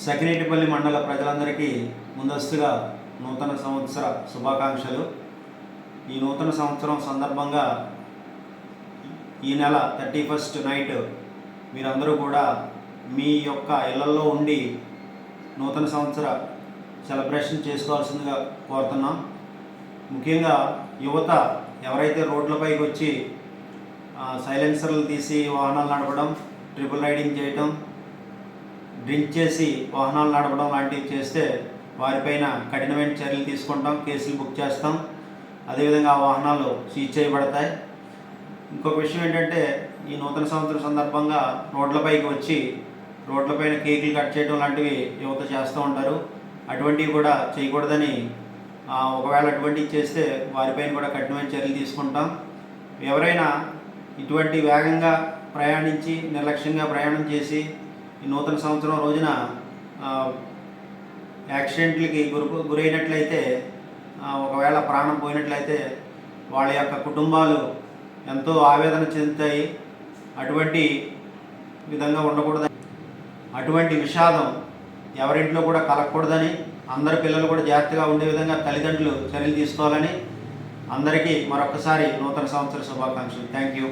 సకినేటిపల్లి మండల ప్రజలందరికీ ముందస్తుగా నూతన సంవత్సర శుభాకాంక్షలు. ఈ నూతన సంవత్సరం సందర్భంగా ఈ నెల థర్టీ ఫస్ట్ నైట్ మీరందరూ కూడా మీ యొక్క ఇళ్ళలో ఉండి నూతన సంవత్సర సెలబ్రేషన్ చేసుకోవాల్సిందిగా కోరుతున్నాం. ముఖ్యంగా యువత ఎవరైతే రోడ్లపైకి వచ్చి సైలెన్సర్లు తీసి వాహనాలు నడపడం ట్రిపుల్ రైడింగ్ చేయటం డ్రింక్ చేసి వాహనాలు నడపడం లాంటివి చేస్తే వారిపైన కఠినమైన చర్యలు తీసుకుంటాం కేసులు బుక్ చేస్తాం. అదేవిధంగా ఆ వాహనాలు సీజ్ చేయబడతాయి. ఇంకొక విషయం ఏంటంటే ఈ నూతన సంవత్సరం సందర్భంగా రోడ్లపైకి వచ్చి రోడ్లపైన కేకులు కట్ చేయడం లాంటివి యువత చేస్తూ ఉంటారు. అటువంటివి కూడా చేయకూడదని ఒకవేళ అటువంటివి చేస్తే వారిపైన కూడా కఠినమైన చర్యలు తీసుకుంటాం. ఎవరైనా ఇటువంటి వేగంగా ప్రయాణించి నిర్లక్ష్యంగా ప్రయాణం చేసి ఈ నూతన సంవత్సరం రోజున యాక్సిడెంట్లకి గురి గురైనట్లయితే ఒకవేళ ప్రాణం పోయినట్లయితే వాళ్ళ యొక్క కుటుంబాలు ఎంతో ఆవేదన చెందుతాయి. అటువంటి విధంగా ఉండకూడదు అటువంటి విషాదం ఎవరింట్లో కూడా కలగకూడదని అందరి పిల్లలు కూడా జాగ్రత్తగా ఉండే విధంగా తల్లిదండ్రులు చర్యలు తీసుకోవాలని అందరికీ మరొకసారి నూతన సంవత్సర శుభాకాంక్షలు. Thank you.